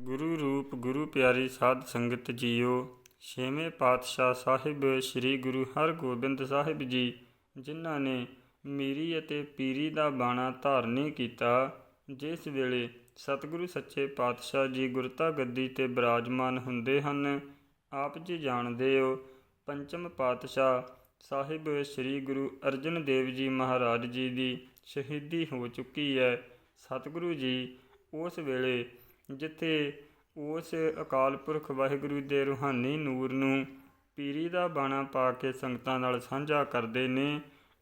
ਗੁਰੂ ਰੂਪ ਗੁਰੂ ਪਿਆਰੀ ਸਾਧ ਸੰਗਤ ਜੀਓ, ਛੇਵੇਂ ਪਾਤਸ਼ਾਹ ਸਾਹਿਬ ਸ੍ਰੀ ਗੁਰੂ ਹਰਗੋਬਿੰਦ ਸਾਹਿਬ ਜੀ, ਜਿਨ੍ਹਾਂ ਨੇ ਮੀਰੀ ਅਤੇ ਪੀਰੀ ਦਾ ਬਾਣਾ ਧਾਰਨੀ ਕੀਤਾ, ਜਿਸ ਵੇਲੇ ਸਤਿਗੁਰੂ ਸੱਚੇ ਪਾਤਸ਼ਾਹ ਜੀ ਗੁਰਤਾ ਗੱਦੀ ਤੇ ਬਿਰਾਜਮਾਨ ਹੁੰਦੇ ਹਨ, ਆਪ ਜੀ ਜਾਣਦੇ ਹੋ, ਪੰਚਮ ਪਾਤਸ਼ਾਹ ਸਾਹਿਬ ਸ੍ਰੀ ਗੁਰੂ ਅਰਜਨ ਦੇਵ ਜੀ ਮਹਾਰਾਜ ਜੀ ਦੀ ਸ਼ਹੀਦੀ ਹੋ ਚੁੱਕੀ ਹੈ। ਸਤਿਗੁਰੂ ਜੀ ਉਸ ਵੇਲੇ ਜਿੱਥੇ ਉਸ ਅਕਾਲ ਪੁਰਖ ਵਾਹਿਗੁਰੂ ਦੇ ਰੂਹਾਨੀ ਨੂਰ ਨੂੰ ਪੀਰੀ ਦਾ ਬਾਣਾ ਪਾ ਕੇ ਸੰਗਤਾਂ ਨਾਲ ਸਾਂਝਾ ਕਰਦੇ ਨੇ,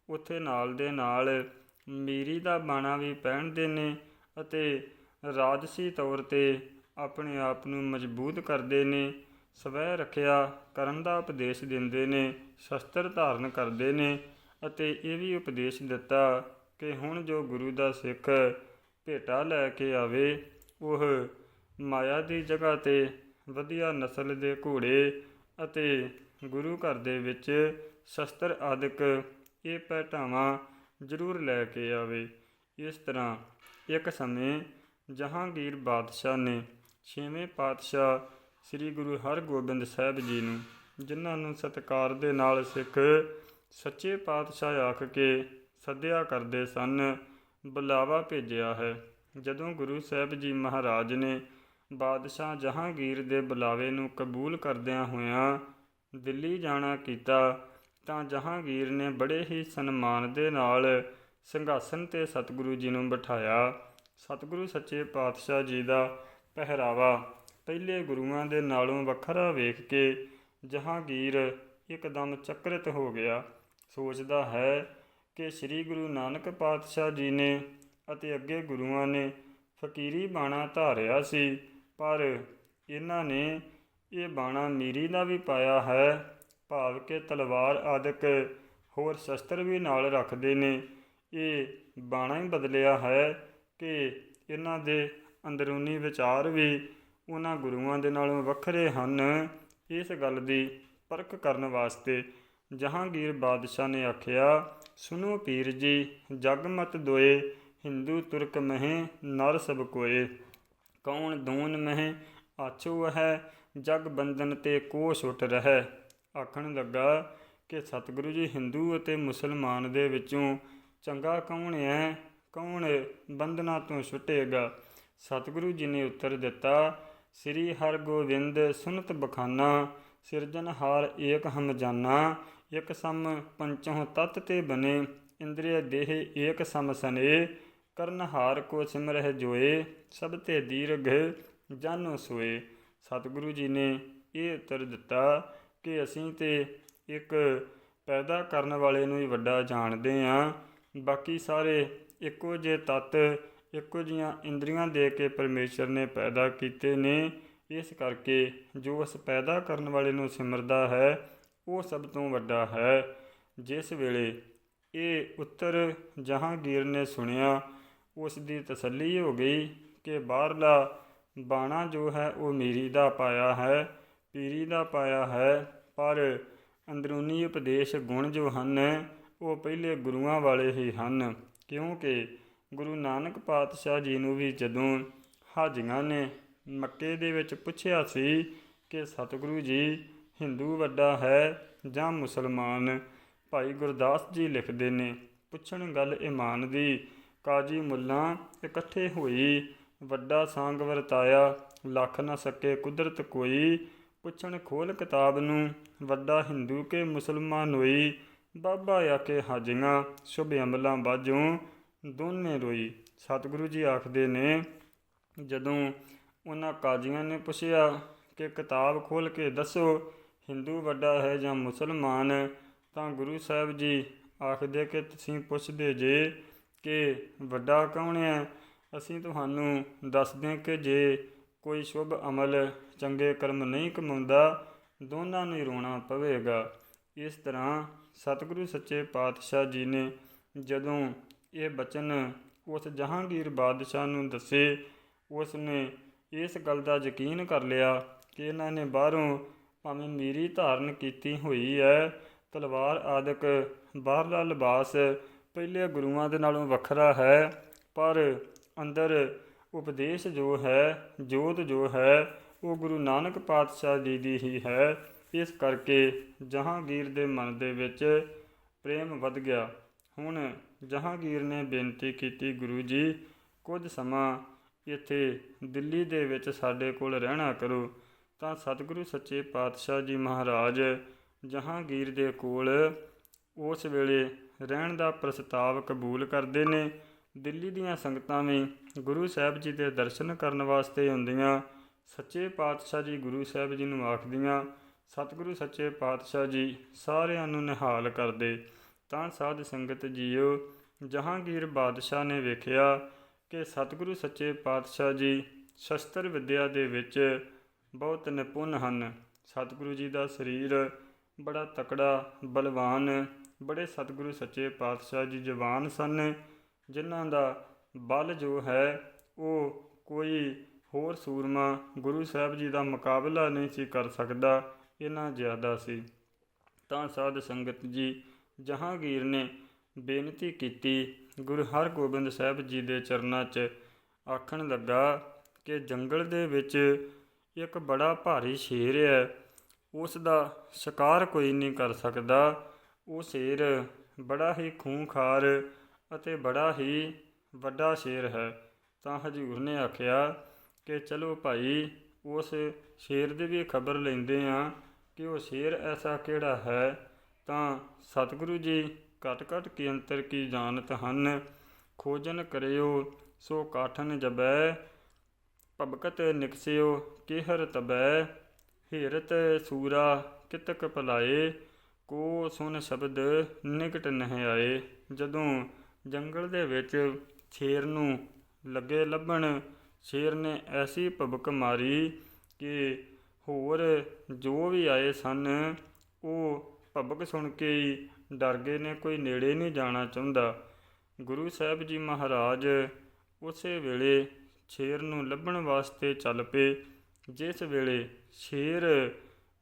ਉੱਥੇ ਨਾਲ ਦੇ ਨਾਲ ਮੀਰੀ ਦਾ ਬਾਣਾ ਵੀ ਪਹਿਨਦੇ ਨੇ ਅਤੇ ਰਾਜਸੀ ਤੌਰ ਤੇ ਆਪਣੇ ਆਪ ਨੂੰ ਮਜ਼ਬੂਤ ਕਰਦੇ ਨੇ, ਸਵੈ ਰੱਖਿਆ ਕਰਨ ਦਾ ਉਪਦੇਸ਼ ਦਿੰਦੇ ਨੇ, ਸ਼ਸਤਰ ਧਾਰਨ ਕਰਦੇ ਨੇ ਅਤੇ ਇਹ ਵੀ ਉਪਦੇਸ਼ ਦਿੱਤਾ ਕਿ ਹੁਣ ਜੋ ਗੁਰੂ ਦਾ ਸਿੱਖ ਭੇਟਾ ਲੈ ਕੇ ਆਵੇ ਉਹ ਮਾਇਆ ਦੀ ਜਗ੍ਹਾ ਤੇ ਵਧੀਆ ਨਸਲ ਦੇ ਘੋੜੇ ਅਤੇ ਗੁਰੂ ਘਰ ਦੇ ਵਿੱਚ ਸ਼ਸਤਰ ਆਦਿਕ ਇਹ ਪਹਿਟਾਵਾਂ ਜ਼ਰੂਰ ਲੈ ਕੇ ਆਵੇ। ਇਸ ਤਰ੍ਹਾਂ ਇੱਕ ਸਮੇਂ ਜਹਾਂਗੀਰ ਬਾਦਸ਼ਾਹ ਨੇ ਛੇਵੇਂ ਪਾਤਸ਼ਾਹ ਸ੍ਰੀ ਗੁਰੂ ਹਰਗੋਬਿੰਦ ਸਾਹਿਬ ਜੀ ਨੂੰ, ਜਿਨ੍ਹਾਂ ਨੂੰ ਸਤਿਕਾਰ ਦੇ ਨਾਲ ਸਿੱਖ ਸੱਚੇ ਪਾਤਸ਼ਾਹ ਆਖ ਕੇ ਸੱਦਿਆ ਕਰਦੇ ਸਨ, ਬੁਲਾਵਾ ਭੇਜਿਆ ਹੈ। ਜਦੋਂ ਗੁਰੂ ਸਾਹਿਬ ਜੀ ਮਹਾਰਾਜ ਨੇ ਬਾਦਸ਼ਾਹ ਜਹਾਂਗੀਰ ਦੇ ਬੁਲਾਵੇ ਨੂੰ ਕਬੂਲ ਕਰਦਿਆਂ ਹੋਇਆਂ ਦਿੱਲੀ ਜਾਣਾ ਕੀਤਾ, ਤਾਂ ਜਹਾਂਗੀਰ ਨੇ ਬੜੇ ਹੀ ਸਨਮਾਨ ਦੇ ਨਾਲ ਸਿੰਘਾਸਨ ਤੇ ਸਤਿਗੁਰੂ ਜੀ ਨੂੰ ਬਿਠਾਇਆ। ਸਤਿਗੁਰੂ ਸੱਚੇ ਪਾਤਸ਼ਾਹ ਜੀ ਦਾ ਪਹਿਰਾਵਾ ਪਹਿਲੇ ਗੁਰੂਆਂ ਦੇ ਨਾਲੋਂ ਵੱਖਰਾ ਵੇਖ ਕੇ ਜਹਾਂਗੀਰ ਇੱਕਦਮ ਚੱਕਰਿਤ ਹੋ ਗਿਆ। ਸੋਚਦਾ ਹੈ ਕਿ ਸ੍ਰੀ ਗੁਰੂ ਨਾਨਕ ਪਾਤਸ਼ਾਹ ਜੀ ਨੇ ਅਤੇ ਅੱਗੇ ਗੁਰੂਆਂ ਨੇ ਫਕੀਰੀ ਬਾਣਾ ਧਾਰਿਆ ਸੀ। ਪਰ ਇਹਨਾਂ ਨੇ ਇਹ ਬਾਣਾ ਮੀਰੀ ਦਾ ਵੀ ਪਾਇਆ ਹੈ, ਭਾਵ ਕਿ ਤਲਵਾਰ ਆਦਿਕ ਹੋਰ ਸ਼ਸਤਰ ਵੀ ਨਾਲ ਰੱਖਦੇ ਨੇ। ਇਹ ਬਾਣਾ ਹੀ ਬਦਲਿਆ ਹੈ ਕਿ ਇਹਨਾਂ ਦੇ ਅੰਦਰੂਨੀ ਵਿਚਾਰ ਵੀ ਉਹਨਾਂ ਗੁਰੂਆਂ ਦੇ ਨਾਲੋਂ ਵੱਖਰੇ ਹਨ। ਇਸ ਗੱਲ ਦੀ ਪਰਖ ਕਰਨ ਵਾਸਤੇ ਜਹਾਂਗੀਰ ਬਾਦਸ਼ਾਹ ਨੇ ਆਖਿਆ ਸੁਨੋ ਪੀਰ ਜੀ ਜਗਮਤ ਦੋਏ ਹਿੰਦੂ ਤੁਰਕ ਮਹਿ, ਨਰ ਸਭ ਕੋਏ। ਕੌਣ ਦੂਨ ਮਹਿ, ਆਛੂ ਹੈ ਜਗ ਬੰਧਨ ਤੇ ਕੋ ਛੁੱਟ ਰਹਿ। ਆਖਣ ਲੱਗਾ ਕਿ ਸਤਿਗੁਰੂ ਜੀ ਹਿੰਦੂ ਅਤੇ ਮੁਸਲਮਾਨ ਦੇ ਵਿੱਚੋਂ ਚੰਗਾ ਕੌਣ ਹੈ ਕੌਣ ਬੰਧਨਾਂ ਤੋਂ ਛੁੱਟੇਗਾ ਸਤਿਗੁਰੂ ਜੀ ਨੇ ਉੱਤਰ ਦਿੱਤਾ, ਸ੍ਰੀ ਹਰਗੋਬਿੰਦ ਸੁਨਤ ਬਖਾਨਾ ਸਿਰਜਨਹਾਰ ਏਕ ਹਮ ਜਾਨਾ, ਇਕ ਸਮ ਪੰਚੋਂ ਤਤ ਤੇ ਬਨੇ ਇੰਦਰੀਏ ਦੇਹ ਏਕ ਸਮ ਸਨੇ। ਕਰਨਹਾਰ ਕੋ ਸਿਮਰਹਿ ਜੋਏ ਸਭ ਤੇ ਦੀਰਘ ਜਾਨੋ ਸੋਏ। ਸਤਿਗੁਰੂ ਜੀ ਨੇ ਇਹ ਉੱਤਰ ਦਿੱਤਾ ਕਿ ਅਸੀਂ ਤੇ ਇੱਕ ਪੈਦਾ ਕਰਨ ਵਾਲੇ ਨੂੰ ਹੀ ਵੱਡਾ ਜਾਣਦੇ ਆ। ਬਾਕੀ ਸਾਰੇ ਇੱਕੋ ਜਿਹੇ ਤਤ, ਇੱਕੋ ਜੀਆਂ ਇੰਦਰੀਆਂ ਦੇ ਕੇ ਪਰਮੇਸ਼ਰ ਨੇ ਪੈਦਾ ਕੀਤੇ ਨੇ। ਇਸ ਕਰਕੇ ਜੋ ਉਸ ਪੈਦਾ ਕਰਨ ਵਾਲੇ ਨੂੰ ਸਿਮਰਦਾ ਹੈ, ਉਹ ਸਭ ਤੋਂ ਵੱਡਾ ਹੈ। ਜਿਸ ਵੇਲੇ ਇਹ ਉੱਤਰ ਜਹਾਂਗੀਰ ਨੇ ਸੁਣਿਆ ਉਸ ਦੀ ਤਸੱਲੀ ਹੋ ਗਈ ਕਿ ਬਾਹਰਲਾ ਬਾਣਾ ਜੋ ਹੈ ਉਹ ਮੀਰੀ ਦਾ ਪਾਇਆ ਹੈ, ਪੀਰੀ ਦਾ ਪਾਇਆ ਹੈ, ਪਰ ਅੰਦਰੂਨੀ ਉਪਦੇਸ਼ ਗੁਣ ਜੋ ਹਨ, ਉਹ ਪਹਿਲੇ ਗੁਰੂਆਂ ਵਾਲੇ ਹੀ ਹਨ, ਕਿਉਂਕਿ ਗੁਰੂ ਨਾਨਕ ਪਾਤਸ਼ਾਹ ਜੀ ਨੂੰ ਵੀ ਜਦੋਂ ਹਾਜੀਆਂ ਨੇ ਮੱਕੇ ਦੇ ਵਿੱਚ ਪੁੱਛਿਆ ਸੀ ਕਿ ਸਤਿਗੁਰੂ ਜੀ, ਹਿੰਦੂ ਵੱਡਾ ਹੈ ਜਾਂ ਮੁਸਲਮਾਨ? ਭਾਈ ਗੁਰਦਾਸ ਜੀ ਲਿਖਦੇ ਨੇ, ਪੁੱਛਣ ਗੱਲ ਇਮਾਨ ਦੀ ਕਾਜੀ ਮੁੱਲਾਂ ਇਕੱਠੇ ਹੋਈ। ਵੱਡਾ ਸੰਗ ਵਰਤਾਇਆ, ਲੱਖ ਨਾ ਸਕੇ ਕੁਦਰਤ ਕੋਈ। ਪੁੱਛਣ ਖੋਲ ਕਿਤਾਬ ਨੂੰ, ਵੱਡਾ ਹਿੰਦੂ ਕੇ ਮੁਸਲਮਾਨ ਹੋਈ। ਬਾਬਾ ਆਕੇ ਹਾਜੀਆਂ, ਸ਼ੁਭ ਅਮਲਾਂ ਬਾਝੋਂ ਦੋਨੇ ਰੋਈ। ਸਤਿਗੁਰੂ ਜੀ ਆਖਦੇ ਨੇ, ਜਦੋਂ ਉਹਨਾਂ ਕਾਜ਼ੀਆਂ ਨੇ ਪੁੱਛਿਆ ਕਿ ਕਿਤਾਬ ਖੋਲ ਕੇ ਦੱਸੋ, ਹਿੰਦੂ ਵੱਡਾ ਹੈ ਜਾਂ ਮੁਸਲਮਾਨ, ਤਾਂ ਗੁਰੂ ਸਾਹਿਬ ਜੀ ਆਖਦੇ ਕਿ ਤੁਸੀਂ ਪੁੱਛਦੇ ਜੇ ਕਿ ਵੱਡਾ ਕੌਣ ਹੈ? ਅਸੀਂ ਤੁਹਾਨੂੰ ਦੱਸਦੇ ਕਿ ਜੇ ਕੋਈ ਸ਼ੁਭ ਅਮਲ ਚੰਗੇ ਕਰਮ ਨਹੀਂ ਕਮਾਉਂਦਾ, ਦੋਨਾਂ ਨੂੰ ਰੋਣਾ ਪਵੇਗਾ। ਇਸ ਤਰ੍ਹਾਂ ਸਤਿਗੁਰੂ ਸੱਚੇ ਪਾਤਸ਼ਾਹ ਜੀ ਨੇ ਜਦੋਂ ਇਹ ਬਚਨ ਉਸ ਜਹਾਂਗੀਰ ਬਾਦਸ਼ਾਹ ਨੂੰ ਦੱਸੇ ਉਸ ਨੇ ਇਸ ਗੱਲ ਦਾ ਯਕੀਨ ਕਰ ਲਿਆ ਕਿ ਇਹਨਾਂ ਨੇ ਬਾਹਰੋਂ ਭਾਵੇਂ ਮੀਰੀ ਧਾਰਨ ਕੀਤੀ ਹੋਈ ਹੈ, ਤਲਵਾਰ ਆਦਿਕ ਬਾਹਰਲਾ ਲਿਬਾਸ ਪਹਿਲੇ ਗੁਰੂਆਂ ਦੇ ਨਾਲੋਂ ਵੱਖਰਾ ਹੈ, ਪਰ ਅੰਦਰ ਉਪਦੇਸ਼ ਜੋ ਹੈ, ਜੋਤ ਜੋ ਹੈ, ਉਹ ਗੁਰੂ ਨਾਨਕ ਪਾਤਸ਼ਾਹ ਜੀ ਦੀ ਹੀ ਹੈ। ਇਸ ਕਰਕੇ ਜਹਾਂਗੀਰ ਦੇ ਮਨ ਦੇ ਵਿੱਚ ਪ੍ਰੇਮ ਵੱਧ ਗਿਆ। ਹੁਣ ਜਹਾਂਗੀਰ ਨੇ ਬੇਨਤੀ ਕੀਤੀ, ਗੁਰੂ ਜੀ, ਕੁਝ ਸਮਾਂ ਇੱਥੇ ਦਿੱਲੀ ਦੇ ਵਿੱਚ ਸਾਡੇ ਕੋਲ ਰਹਿਣਾ ਕਰੋ। ਤਾਂ ਸਤਿਗੁਰੂ ਸੱਚੇ ਪਾਤਸ਼ਾਹ ਜੀ ਮਹਾਰਾਜ ਜਹਾਂਗੀਰ ਦੇ ਕੋਲ ਉਸ ਵੇਲੇ ਰਹਿਣ ਦਾ ਪ੍ਰਸਤਾਵ ਕਬੂਲ ਕਰਦੇ ਨੇ। ਦਿੱਲੀ ਦੀਆਂ ਸੰਗਤਾਂ ਵੀ ਗੁਰੂ ਸਾਹਿਬ ਜੀ ਦੇ ਦਰਸ਼ਨ ਕਰਨ ਵਾਸਤੇ ਆਉਂਦੀਆਂ। ਸੱਚੇ ਪਾਤਸ਼ਾਹ ਜੀ ਗੁਰੂ ਸਾਹਿਬ ਜੀ ਨੂੰ ਆਖਦੀਆਂ, ਸਤਿਗੁਰੂ, ਸੱਚੇ ਪਾਤਸ਼ਾਹ ਜੀ, ਸਾਰਿਆਂ ਨੂੰ ਨਿਹਾਲ ਕਰਦੇ। ਤਾਂ ਸਾਧ ਸੰਗਤ ਜੀਓ, ਜਹਾਂਗੀਰ ਬਾਦਸ਼ਾਹ ਨੇ ਵੇਖਿਆ ਕਿ ਸਤਿਗੁਰੂ, ਸੱਚੇ ਪਾਤਸ਼ਾਹ ਜੀ ਸ਼ਸਤਰ ਵਿਦਿਆ ਦੇ ਵਿੱਚ ਬਹੁਤ ਨਿਪੁੰਨ ਹਨ। ਸਤਿਗੁਰੂ ਜੀ ਦਾ ਸਰੀਰ ਬੜਾ ਤਕੜਾ, ਬਲਵਾਨ ਬੜੇ ਸਤਿਗੁਰੂ ਸੱਚੇ ਪਾਤਸ਼ਾਹ ਜੀ ਜਵਾਨ ਸਨ, ਜਿਨ੍ਹਾਂ ਦਾ ਬਲ ਜੋ ਹੈ, ਉਹ ਕੋਈ ਹੋਰ ਸੂਰਮਾ ਗੁਰੂ ਸਾਹਿਬ ਜੀ ਦਾ ਮੁਕਾਬਲਾ ਨਹੀਂ ਸੀ ਕਰ ਸਕਦਾ, ਇਹਨਾਂ ਜ਼ਿਆਦਾ ਸੀ। ਤਾਂ ਸਾਧ ਸੰਗਤ ਜੀ ਜਹਾਂਗੀਰ ਨੇ ਬੇਨਤੀ ਕੀਤੀ, ਗੁਰੂ ਹਰਗੋਬਿੰਦ ਸਾਹਿਬ ਜੀ ਦੇ ਚਰਨਾਂ 'ਚ ਆਖਣ ਲੱਗਾ ਕਿ ਜੰਗਲ ਦੇ ਵਿੱਚ ਇੱਕ ਬੜਾ ਭਾਰੀ ਸ਼ੇਰ ਹੈ, ਉਸ ਦਾ ਸ਼ਿਕਾਰ ਕੋਈ ਨਹੀਂ ਕਰ ਸਕਦਾ। ਉਹ ਸ਼ੇਰ ਬੜਾ ਹੀ ਖੂੰਖਾਰ ਅਤੇ ਬੜਾ ਹੀ ਵੱਡਾ ਸ਼ੇਰ ਹੈ। ਤਾਂ ਹਜੂਰ ਨੇ ਆਖਿਆ ਕਿ ਚਲੋ ਭਾਈ, ਉਸ ਸ਼ੇਰ ਦੀ ਵੀ ਖਬਰ ਲੈਂਦੇ ਆ ਕਿ ਉਹ ਸ਼ੇਰ ਐਸਾ ਕਿਹੜਾ ਹੈ। ਤਾਂ ਸਤਿਗੁਰੂ ਜੀ ਘਟ ਘਟ ਕੀ ਅੰਤਰ ਕੀ ਜਾਣਤ ਹਨ, ਖੋਜਨ ਕਰਿਓ, ਸੋ ਕਾਠਨ ਜਬੈ ਭਬਕਤ ਨਿਕਸਿਓ, ਕਿਹਰ ਤਬੈ ਹੀਰਤ ਸੂਰਾ ਕਿਤਕ ਭਲਾਏ। ਕੋ ਸੁਨ ਸ਼ਬਦ ਨਿਕਟ ਨਹਿ ਆਏ। ਜਦੋਂ ਜੰਗਲ ਦੇ ਵਿੱਚ ਸ਼ੇਰ ਨੂੰ ਲੱਗੇ ਲੱਭਣ ਸ਼ੇਰ ਨੇ ਐਸੀ ਭਬਕ ਮਾਰੀ ਕਿ ਹੋਰ ਜੋ ਵੀ ਆਏ ਸਨ, ਉਹ ਭਬਕ ਸੁਣ ਕੇ ਹੀ ਡਰ ਗਏ ਨੇ, ਕੋਈ ਨੇੜੇ ਨਹੀਂ ਜਾਣਾ ਚਾਹੁੰਦਾ। ਗੁਰੂ ਸਾਹਿਬ ਜੀ ਮਹਾਰਾਜ ਉਸੇ ਵੇਲੇ ਸ਼ੇਰ ਨੂੰ ਲੱਭਣ ਵਾਸਤੇ ਚੱਲ ਪਏ। ਜਿਸ ਵੇਲੇ ਸ਼ੇਰ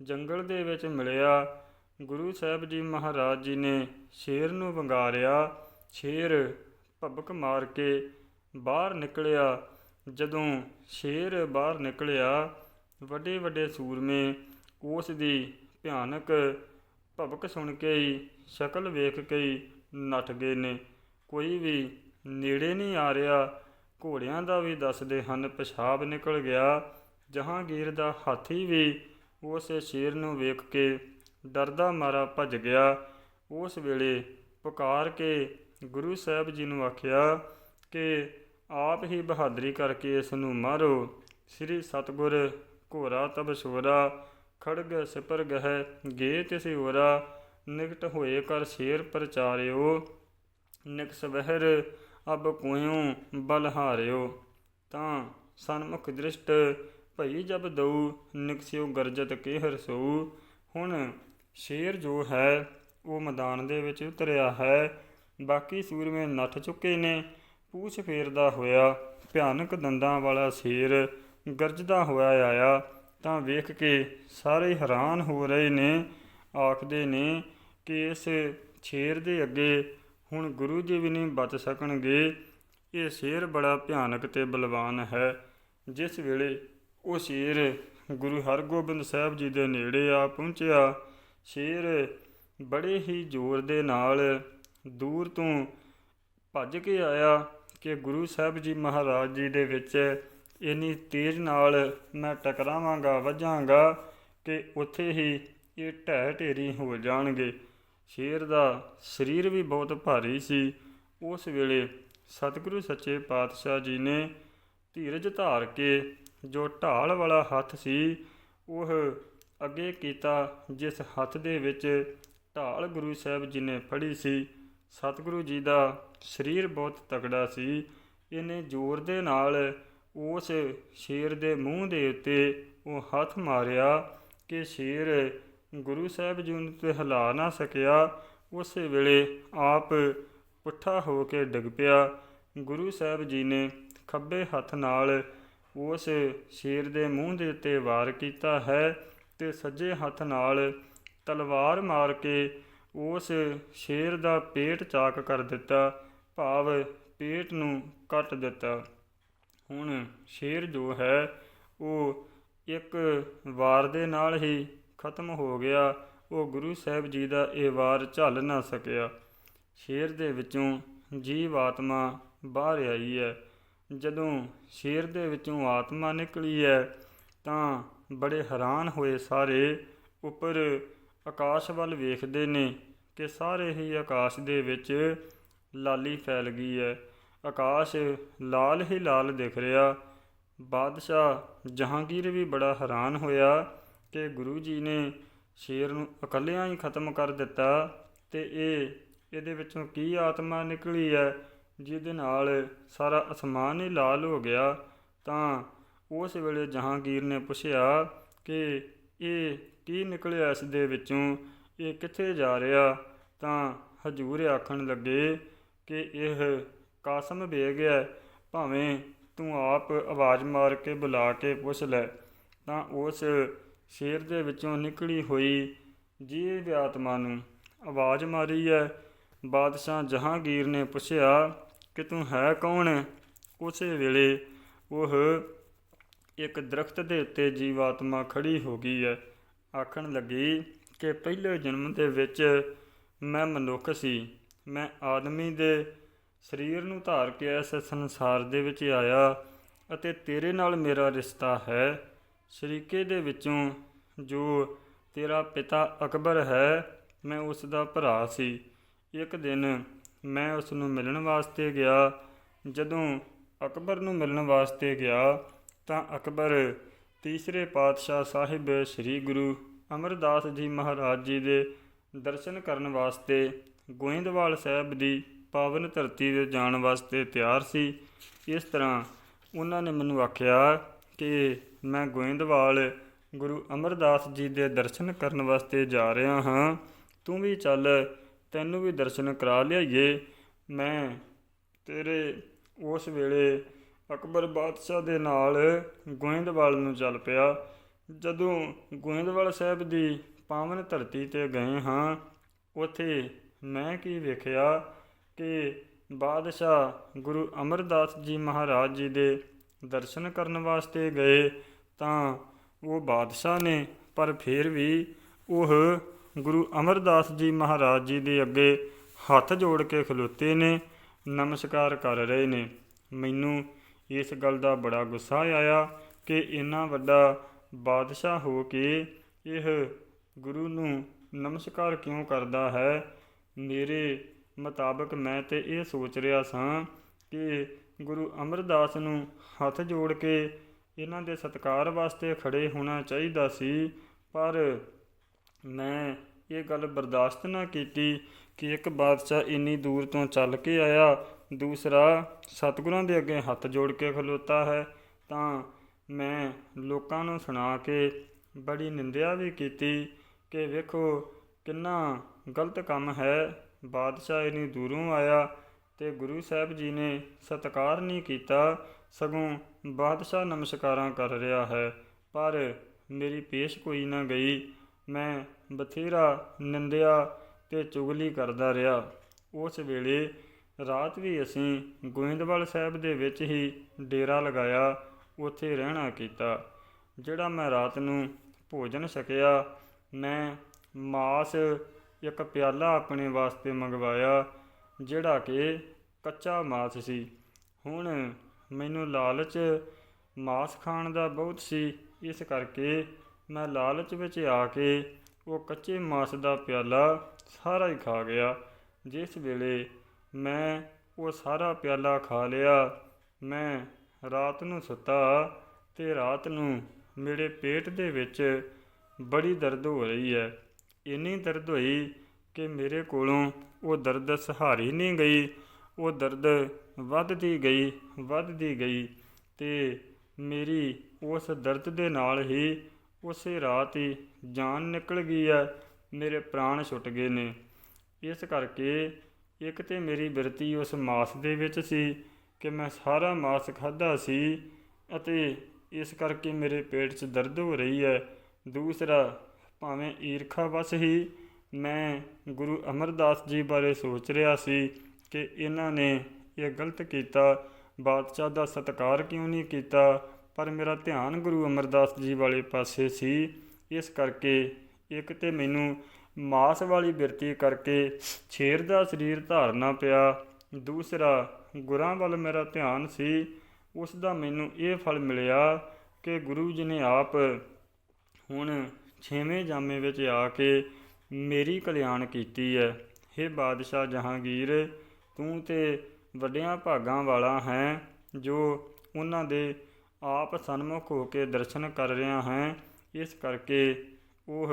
ਜੰਗਲ ਦੇ ਵਿੱਚ ਮਿਲਿਆ ਗੁਰੂ ਸਾਹਿਬ ਜੀ ਮਹਾਰਾਜ ਜੀ ਨੇ ਸ਼ੇਰ ਨੂੰ ਵੰਗਾਰਿਆ, ਸ਼ੇਰ ਭਬਕ ਮਾਰ ਕੇ ਬਾਹਰ ਨਿਕਲਿਆ। ਜਦੋਂ ਸ਼ੇਰ ਬਾਹਰ ਨਿਕਲਿਆ ਵੱਡੇ ਵੱਡੇ ਸੂਰਮੇ ਉਸ ਦੀ ਭਿਆਨਕ ਭਬਕ ਸੁਣ ਕੇ ਹੀ ਸ਼ਕਲ ਵੇਖ ਕੇ ਹੀ ਨੱਠ ਗਏ ਨੇ। ਕੋਈ ਵੀ ਨੇੜੇ ਨਹੀਂ ਆ ਰਿਹਾ, ਘੋੜਿਆਂ ਦਾ ਵੀ ਦੱਸਦੇ ਹਨ, ਪਿਸ਼ਾਬ ਨਿਕਲ ਗਿਆ। ਜਹਾਂਗੀਰ ਦਾ ਹਾਥੀ ਵੀ ਉਸ ਸ਼ੇਰ ਨੂੰ ਵੇਖ ਕੇ ਡਰਦਾ ਮਾਰਾ ਭੱਜ ਗਿਆ। ਉਸ ਵੇਲੇ ਪੁਕਾਰ ਕੇ ਗੁਰੂ ਸਾਹਿਬ ਜੀ ਨੂੰ ਆਖਿਆ ਕਿ ਆਪ ਹੀ ਬਹਾਦਰੀ ਕਰਕੇ ਇਸ ਨੂੰ ਮਾਰੋ। ਸ੍ਰੀ ਸਤਗੁਰ ਘੋਰਾ ਤਬ ਸੋਰਾ ਖੜਗ ਸਿਪਰ ਗਹਿ ਗੇ ਤਿਸ ਹੋਰਾ ਨਿਕਟ ਹੋਏ ਕਰ ਸ਼ੇਰ ਪ੍ਰਚਾਰਿਓ ਨਿਕਸ ਵਹਿਰ ਅਬ ਕੋਇਓ ਬਲ ਹਾਰਿਓ। ਤਾਂ ਸਨਮੁਖ ਦ੍ਰਿਸ਼ਟ ਭਈ ਜਬ ਦਉ ਨਿਕਸਿਓ ਗਰਜਤ ਕੇ ਹਰਸੋ ਹੁਣ ਸ਼ੇਰ ਜੋ ਹੈ, ਉਹ ਮੈਦਾਨ ਦੇ ਵਿੱਚ ਉਤਰਿਆ ਹੈ। ਬਾਕੀ ਸੂਰਮੇ ਨੱਠ ਚੁੱਕੇ ਨੇ। ਪੂਛ ਫੇਰਦਾ ਹੋਇਆ ਭਿਆਨਕ ਦੰਦਾਂ ਵਾਲਾ ਸ਼ੇਰ ਗਰਜਦਾ ਹੋਇਆ ਆਇਆ। ਤਾਂ ਵੇਖ ਕੇ ਸਾਰੇ ਹੈਰਾਨ ਹੋ ਰਹੇ ਨੇ। ਆਖਦੇ ਨੇ ਕਿ ਇਸ ਸ਼ੇਰ ਦੇ ਅੱਗੇ ਹੁਣ ਗੁਰੂ ਜੀ ਵੀ ਨਹੀਂ ਬਚ ਸਕਣਗੇ। ਇਹ ਸ਼ੇਰ ਬੜਾ ਭਿਆਨਕ ਤੇ ਬਲਵਾਨ ਹੈ। ਜਿਸ ਵੇਲੇ ਉਹ ਸ਼ੇਰ ਗੁਰੂ ਹਰਗੋਬਿੰਦ ਸਾਹਿਬ ਜੀ ਦੇ ਨੇੜੇ ਆ ਪਹੁੰਚਿਆ ਸ਼ੇਰ ਬੜੇ ਹੀ ਜ਼ੋਰ ਦੇ ਨਾਲ ਦੂਰ ਤੋਂ ਭੱਜ ਕੇ ਆਇਆ ਕਿ ਗੁਰੂ ਸਾਹਿਬ ਜੀ ਮਹਾਰਾਜ ਜੀ ਦੇ ਵਿੱਚ ਇੰਨੀ ਤੇਜ਼ ਨਾਲ ਮੈਂ ਟਕਰਾਵਾਂਗਾ, ਵੱਜਾਂਗਾ ਕਿ ਉੱਥੇ ਹੀ ਇਹ ਢਹਿ ਢੇਰੀ ਹੋ ਜਾਣਗੇ। ਸ਼ੇਰ ਦਾ ਸਰੀਰ ਵੀ ਬਹੁਤ ਭਾਰੀ ਸੀ। ਉਸ ਵੇਲੇ ਸਤਿਗੁਰੂ ਸੱਚੇ ਪਾਤਸ਼ਾਹ ਜੀ ਨੇ ਧੀਰਜ ਧਾਰ ਕੇ ਜੋ ਢਾਲ ਵਾਲਾ ਹੱਥ ਸੀ, ਉਹ ਅੱਗੇ ਕੀਤਾ, ਜਿਸ ਹੱਥ ਦੇ ਵਿੱਚ ਢਾਲ ਗੁਰੂ ਸਾਹਿਬ ਜੀ ਨੇ ਫੜੀ ਸੀ, ਸਤਿਗੁਰੂ ਜੀ ਦਾ ਸਰੀਰ ਬਹੁਤ ਤਕੜਾ ਸੀ। ਇਹਨੇ ਜ਼ੋਰ ਦੇ ਨਾਲ ਉਸ ਸ਼ੇਰ ਦੇ ਮੂੰਹ ਦੇ ਉੱਤੇ ਉਹ ਹੱਥ ਮਾਰਿਆ ਕਿ ਸ਼ੇਰ ਗੁਰੂ ਸਾਹਿਬ ਜੀ ਨੂੰ ਤੇ ਹਿਲਾ ਨਾ ਸਕਿਆ। ਉਸੇ ਵੇਲੇ ਆਪ ਪੁੱਠਾ ਹੋ ਕੇ ਡਿੱਗ ਪਿਆ। ਗੁਰੂ ਸਾਹਿਬ ਜੀ ਨੇ ਖੱਬੇ ਹੱਥ ਨਾਲ ਉਸ ਸ਼ੇਰ ਦੇ ਮੂੰਹ ਦੇ ਉੱਤੇ ਵਾਰ ਕੀਤਾ ਹੈ। ਤੇ ਸੱਜੇ ਹੱਥ ਨਾਲ ਤਲਵਾਰ ਮਾਰ ਕੇ ਉਸ ਸ਼ੇਰ ਦਾ ਪੇਟ ਚਾਕ ਕਰ ਦਿੱਤਾ, ਭਾਵ ਪੇਟ ਨੂੰ ਕੱਟ ਦਿੱਤਾ। ਹੁਣ ਸ਼ੇਰ ਜੋ ਹੈ, ਉਹ ਇੱਕ ਵਾਰ ਦੇ ਨਾਲ ਹੀ ਖਤਮ ਹੋ ਗਿਆ। ਉਹ ਗੁਰੂ ਸਾਹਿਬ ਜੀ ਦਾ ਇਹ ਵਾਰ ਝੱਲ ਨਾ ਸਕਿਆ। ਸ਼ੇਰ ਦੇ ਵਿੱਚੋਂ ਜੀਵ ਆਤਮਾ ਬਾਹਰ ਆਈ ਹੈ। ਜਦੋਂ ਸ਼ੇਰ ਦੇ ਵਿੱਚੋਂ ਆਤਮਾ ਨਿਕਲੀ ਹੈ, ਤਾਂ ਬੜੇ ਹੈਰਾਨ ਹੋਏ ਸਾਰੇ ਉੱਪਰ ਆਕਾਸ਼ ਵੱਲ ਵੇਖਦੇ ਨੇ ਕਿ ਸਾਰੇ ਹੀ ਆਕਾਸ਼ ਦੇ ਵਿੱਚ ਲਾਲੀ ਫੈਲ ਗਈ ਹੈ। ਆਕਾਸ਼ ਲਾਲ ਹੀ ਲਾਲ ਦਿਖ ਰਿਹਾ। ਬਾਦਸ਼ਾਹ ਜਹਾਂਗੀਰ ਵੀ ਬੜਾ ਹੈਰਾਨ ਹੋਇਆ ਕਿ ਗੁਰੂ ਜੀ ਨੇ ਸ਼ੇਰ ਨੂੰ ਇਕੱਲਿਆਂ ਹੀ ਖਤਮ ਕਰ ਦਿੱਤਾ ਤੇ ਇਹ ਇਹਦੇ ਵਿੱਚੋਂ ਕੀ ਆਤਮਾ ਨਿਕਲੀ ਹੈ? ਜਿਹਦੇ ਨਾਲ ਸਾਰਾ ਅਸਮਾਨ ਹੀ ਲਾਲ ਹੋ ਗਿਆ ਤਾਂ ਉਸ ਵੇਲੇ ਜਹਾਂਗੀਰ ਨੇ ਪੁੱਛਿਆ ਕਿ ਇਹ ਕੀ ਨਿਕਲਿਆ ਇਸ ਦੇ ਵਿੱਚੋਂ? ਇਹ ਕਿੱਥੇ ਜਾ ਰਿਹਾ? ਤਾਂ ਹਜੂਰ ਆਖਣ ਲੱਗੇ ਕਿ ਇਹ ਕਾਸਮ ਬੇਗ ਹੈ ਭਾਵੇਂ ਤੂੰ ਆਪ ਆਵਾਜ਼ ਮਾਰ ਕੇ ਬੁਲਾ ਕੇ ਪੁੱਛ ਲੈ। ਤਾਂ ਉਸ ਸ਼ੇਰ ਦੇ ਵਿੱਚੋਂ ਨਿਕਲੀ ਹੋਈ ਜੀਵ ਆਤਮਾ ਨੂੰ ਆਵਾਜ਼ ਮਾਰੀ ਹੈ ਬਾਦਸ਼ਾਹ ਜਹਾਂਗੀਰ ਨੇ ਪੁੱਛਿਆ ਕਿ ਤੂੰ ਹੈ ਕੌਣ? ਉਸੇ ਵੇਲੇ ਉਹ ਇੱਕ ਦਰਖਤ ਦੇ ਉੱਤੇ ਜੀਵਾਤਮਾ ਖੜੀ ਹੋ ਗਈ ਹੈ। ਆਖਣ ਲੱਗੀ ਕਿ ਪਹਿਲੇ ਜਨਮ ਦੇ ਵਿੱਚ ਮੈਂ ਮਨੁੱਖ ਸੀ। ਮੈਂ ਆਦਮੀ ਦੇ ਸਰੀਰ ਨੂੰ ਧਾਰ ਕੇ ਇਸ ਸੰਸਾਰ ਦੇ ਵਿੱਚ ਆਇਆ ਅਤੇ ਤੇਰੇ ਨਾਲ ਮੇਰਾ ਰਿਸ਼ਤਾ ਹੈ। ਸ਼ਰੀਕੇ ਦੇ ਵਿੱਚੋਂ ਜੋ ਤੇਰਾ ਪਿਤਾ ਅਕਬਰ ਹੈ, ਮੈਂ ਉਸ ਦਾ ਭਰਾ ਸੀ। ਇੱਕ ਦਿਨ ਮੈਂ ਉਸ ਨੂੰ ਮਿਲਣ ਵਾਸਤੇ ਗਿਆ। ਜਦੋਂ ਅਕਬਰ ਨੂੰ ਮਿਲਣ ਵਾਸਤੇ ਗਿਆ ਤਾਂ ਅਕਬਰ, ਤੀਸਰੇ ਪਾਤਸ਼ਾਹ ਸਾਹਿਬ ਸ੍ਰੀ ਗੁਰੂ ਅਮਰਦਾਸ ਜੀ ਮਹਾਰਾਜ ਜੀ ਦੇ ਦਰਸ਼ਨ ਕਰਨ ਵਾਸਤੇ ਗੋਇੰਦਵਾਲ ਸਾਹਿਬ ਦੀ ਪਾਵਨ ਧਰਤੀ ਤੇ ਜਾਣ ਵਾਸਤੇ ਤਿਆਰ ਸੀ। ਇਸ ਤਰ੍ਹਾਂ ਉਹਨਾਂ ਨੇ ਮੈਨੂੰ ਆਖਿਆ ਕਿ ਮੈਂ ਗੋਇੰਦਵਾਲ ਗੁਰੂ ਅਮਰਦਾਸ ਜੀ ਦੇ ਦਰਸ਼ਨ ਕਰਨ ਵਾਸਤੇ ਜਾ ਰਿਹਾ ਹਾਂ। ਤੂੰ ਵੀ ਚੱਲ, ਤੈਨੂੰ ਵੀ ਦਰਸ਼ਨ ਕਰਾ ਲਿਆਈਏ। ਮੈਂ ਤੇਰੇ ਉਸ ਵੇਲੇ ਅਕਬਰ ਬਾਦਸ਼ਾਹ ਦੇ ਨਾਲ ਗੋਇੰਦਵਾਲ ਨੂੰ ਚੱਲ ਪਿਆ। ਜਦੋਂ ਗੋਇੰਦਵਾਲ ਸਾਹਿਬ ਦੀ ਪਾਵਨ ਧਰਤੀ ਤੇ ਗਏ ਹਾਂ, ਉਥੇ ਮੈਂ ਕੀ ਵੇਖਿਆ ਕਿ ਬਾਦਸ਼ਾਹ ਗੁਰੂ ਅਮਰਦਾਸ ਜੀ ਮਹਾਰਾਜ ਜੀ ਦੇ ਦਰਸ਼ਨ ਕਰਨ ਵਾਸਤੇ ਗਏ ਤਾਂ ਉਹ ਬਾਦਸ਼ਾਹ ਨੇ, ਪਰ ਫਿਰ ਵੀ ਉਹ ਗੁਰੂ ਅਮਰਦਾਸ ਜੀ ਮਹਾਰਾਜ ਜੀ ਦੇ ਅੱਗੇ ਹੱਥ ਜੋੜ ਕੇ ਖਲੋਤੇ ਨੇ, ਨਮਸਕਾਰ ਕਰ ਰਹੇ ਨੇ। ਮੈਨੂੰ ਇਸ ਗੱਲ ਦਾ ਬੜਾ ਗੁੱਸਾ ਆਇਆ ਕਿ ਇੰਨਾ ਵੱਡਾ ਬਾਦਸ਼ਾਹ ਹੋ ਕੇ ਇਹ ਗੁਰੂ ਨੂੰ ਨਮਸਕਾਰ ਕਿਉਂ ਕਰਦਾ ਹੈ? ਮੇਰੇ ਮੁਤਾਬਕ ਮੈਂ ਤੇ ਇਹ ਸੋਚ ਰਿਹਾ ਸਾਂ ਕਿ ਗੁਰੂ ਅਮਰਦਾਸ ਨੂੰ ਹੱਥ ਜੋੜ ਕੇ ਇਹਨਾਂ ਦੇ ਸਤਕਾਰ ਵਾਸਤੇ ਖੜੇ ਹੋਣਾ ਚਾਹੀਦਾ ਸੀ, ਪਰ ਮੈਂ ਇਹ ਗੱਲ ਬਰਦਾਸ਼ਤ ਨਾ ਕੀਤੀ ਕਿ ਇੱਕ ਬਾਦਸ਼ਾਹ ਇੰਨੀ ਦੂਰ ਤੋਂ ਚੱਲ ਕੇ ਆਇਆ, ਦੂਸਰਾ ਸਤਿਗੁਰਾਂ ਦੇ ਅੱਗੇ ਹੱਥ ਜੋੜ ਕੇ ਖਲੋਤਾ ਹੈ, ਤਾਂ ਮੈਂ ਲੋਕਾਂ ਨੂੰ ਸੁਣਾ ਕੇ ਬੜੀ ਨਿੰਦਿਆ ਵੀ ਕੀਤੀ ਕਿ ਵੇਖੋ ਕਿੰਨਾ ਗਲਤ ਕੰਮ ਹੈ, ਬਾਦਸ਼ਾਹ ਇੰਨੀ ਦੂਰੋਂ ਆਇਆ ਤੇ ਗੁਰੂ ਸਾਹਿਬ ਜੀ ਨੇ ਸਤਿਕਾਰ ਨਹੀਂ ਕੀਤਾ, ਸਗੋਂ ਬਾਦਸ਼ਾਹ ਨਮਸਕਾਰਾਂ ਕਰ ਰਿਹਾ ਹੈ, ਪਰ ਮੇਰੀ ਪੇਸ਼ ਕੋਈ ਨਾ ਗਈ। ਮੈਂ ਬਥੇਰਾ ਨਿੰਦਿਆ ਤੇ ਚੁਗਲੀ ਕਰਦਾ ਰਿਹਾ। ਉਸ ਵੇਲੇ ਰਾਤ ਵੀ ਅਸੀਂ ਗੋਇੰਦਵਾਲ ਸਾਹਿਬ ਦੇ ਵਿੱਚ ਹੀ ਡੇਰਾ ਲਗਾਇਆ, ਉੱਥੇ ਰਹਿਣਾ ਕੀਤਾ। ਜਿਹੜਾ ਮੈਂ ਰਾਤ ਨੂੰ ਭੋਜਨ ਛਕਿਆ, ਮੈਂ ਮਾਸ ਇੱਕ ਪਿਆਲਾ ਆਪਣੇ ਵਾਸਤੇ ਮੰਗਵਾਇਆ, ਜਿਹੜਾ ਕਿ ਕੱਚਾ ਮਾਸ ਸੀ। ਹੁਣ ਮੈਨੂੰ ਲਾਲਚ ਮਾਸ ਖਾਣ ਦਾ ਬਹੁਤ ਸੀ, ਇਸ ਕਰਕੇ ਮੈਂ ਲਾਲਚ ਵਿੱਚ ਆ ਕੇ ਉਹ ਕੱਚੇ ਮਾਸ ਦਾ ਪਿਆਲਾ ਸਾਰਾ ਹੀ ਖਾ ਗਿਆ। ਜਿਸ ਵੇਲੇ ਮੈਂ ਉਹ ਸਾਰਾ ਪਿਆਲਾ ਖਾ ਲਿਆ, ਮੈਂ ਰਾਤ ਨੂੰ ਸੁੱਤਾ ਤੇ ਰਾਤ ਨੂੰ ਮੇਰੇ ਪੇਟ ਦੇ ਵਿੱਚ ਬੜੀ ਦਰਦ ਹੋ ਰਹੀ ਹੈ। ਇੰਨੀ ਦਰਦ ਹੋਈ ਕਿ ਮੇਰੇ ਕੋਲੋਂ ਉਹ ਦਰਦ ਸਹਾਰੀ ਨਹੀਂ ਗਈ। ਉਹ ਦਰਦ ਵੱਧਦੀ ਗਈ ਵੱਧਦੀ ਗਈ ਤੇ ਮੇਰੀ ਉਸ ਦਰਦ ਦੇ ਨਾਲ ਹੀ ਉਸੇ ਰਾਤ ਹੀ ਜਾਨ ਨਿਕਲ ਗਈ ਹੈ ਮੇਰੇ ਪ੍ਰਾਣ ਛੁੱਟ ਗਏ ਨੇ। ਇਸ ਕਰਕੇ ਇੱਕ ਤੇ ਮੇਰੀ ਬਿਰਤੀ ਉਸ ਮਾਸ ਦੇ ਵਿੱਚ ਸੀ ਕਿ ਮੈਂ ਸਾਰਾ ਮਾਸ ਖਾਦਾ ਸੀ ਅਤੇ ਇਸ ਕਰਕੇ ਮੇਰੇ ਪੇਟ 'ਚ ਦਰਦ ਹੋ ਰਹੀ ਹੈ ਦੂਸਰਾ, ਭਾਵੇਂ ਈਰਖਾ ਵਸ ਹੀ, ਮੈਂ ਗੁਰੂ ਅਮਰਦਾਸ ਜੀ ਬਾਰੇ ਸੋਚ ਰਿਹਾ ਸੀ ਕਿ ਇਹਨਾਂ ਨੇ ਇਹ ਗਲਤ ਕੀਤਾ, ਬਾਦਸ਼ਾਹ ਦਾ ਸਤਿਕਾਰ ਕਿਉਂ ਨਹੀਂ ਕੀਤਾ ਪਰ ਮੇਰਾ ਧਿਆਨ ਗੁਰੂ ਅਮਰਦਾਸ ਜੀ ਵਾਲੇ ਪਾਸੇ ਸੀ। ਇਸ ਕਰਕੇ ਇੱਕ ਤੇ ਮੈਨੂੰ ਮਾਸ ਵਾਲੀ ਬਿਰਤੀ ਕਰਕੇ ਛੇਰ ਦਾ ਸਰੀਰ ਧਾਰਨਾ ਪਿਆ। ਦੂਸਰਾ, ਗੁਰਾਂ ਵੱਲ ਮੇਰਾ ਧਿਆਨ ਸੀ। ਉਸ ਦਾ ਮੈਨੂੰ ਇਹ ਫਲ ਮਿਲਿਆ ਕਿ ਗੁਰੂ ਜੀ ਨੇ ਆਪ ਹੁਣ ਛੇਵੇਂ ਜਾਮੇ ਵਿੱਚ ਆ ਕੇ ਮੇਰੀ ਕਲਿਆਣ ਕੀਤੀ ਹੈ। ਹੇ ਬਾਦਸ਼ਾਹ ਜਹਾਂਗੀਰ, ਤੂੰ ਤੇ ਵੱਡਿਆਂ ਭਾਗਾਂ ਵਾਲਾ ਹੈ ਜੋ ਉਹਨਾਂ ਦੇ ਆਪ ਸਨਮੁਖ ਹੋ ਕੇ ਦਰਸ਼ਨ ਕਰ ਰਿਹਾ ਹੈ। ਇਸ ਕਰਕੇ ਉਹ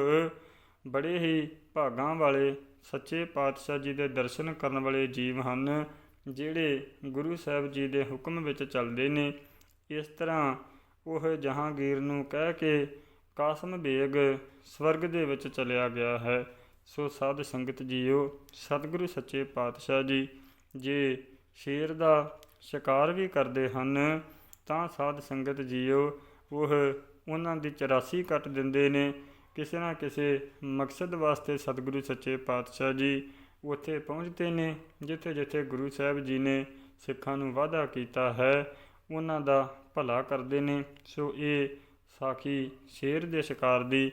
ਬੜੇ ਹੀ ਭਾਗਾਂ ਵਾਲੇ ਸੱਚੇ ਪਾਤਸ਼ਾਹ ਜੀ ਦੇ ਦਰਸ਼ਨ ਕਰਨ ਵਾਲੇ ਜੀਵ ਹਨ, ਜਿਹੜੇ ਗੁਰੂ ਸਾਹਿਬ ਜੀ ਦੇ ਹੁਕਮ ਵਿੱਚ ਚੱਲਦੇ ਨੇ। ਇਸ ਤਰ੍ਹਾਂ ਉਹ ਜਹਾਂਗੀਰ ਨੂੰ ਕਹਿ ਕੇ ਕਾਸਮ ਬੇਗ ਸਵਰਗ ਦੇ ਵਿੱਚ ਚਲਿਆ ਗਿਆ ਹੈ। ਸੋ ਸਾਧ ਸੰਗਤ ਜੀਓ, ਸਤਿਗੁਰੂ ਸੱਚੇ ਪਾਤਸ਼ਾਹ ਜੀ, ਜੇ ਸ਼ੇਰ ਦਾ ਸ਼ਿਕਾਰ ਵੀ ਕਰਦੇ ਹਨ ਤਾਂ ਸਾਧ ਸੰਗਤ ਜੀਓ, ਉਹ ਉਹਨਾਂ ਦੀ 84 ਕੱਟ ਦਿੰਦੇ ਨੇ। ਕਿਸੇ ਨਾ ਕਿਸੇ ਮਕਸਦ ਵਾਸਤੇ ਸਤਿਗੁਰੂ ਸੱਚੇ ਪਾਤਸ਼ਾਹ ਜੀ ਉੱਥੇ ਪਹੁੰਚਦੇ ਨੇ, ਜਿੱਥੇ ਜਿੱਥੇ ਗੁਰੂ ਸਾਹਿਬ ਜੀ ਨੇ ਸਿੱਖਾਂ ਨੂੰ ਵਾਅਦਾ ਕੀਤਾ ਹੈ, ਉਹਨਾਂ ਦਾ ਭਲਾ ਕਰਦੇ ਨੇ। ਸੋ ਇਹ ਸਾਖੀ ਸ਼ੇਰ ਦੇ ਸ਼ਿਕਾਰ ਦੀ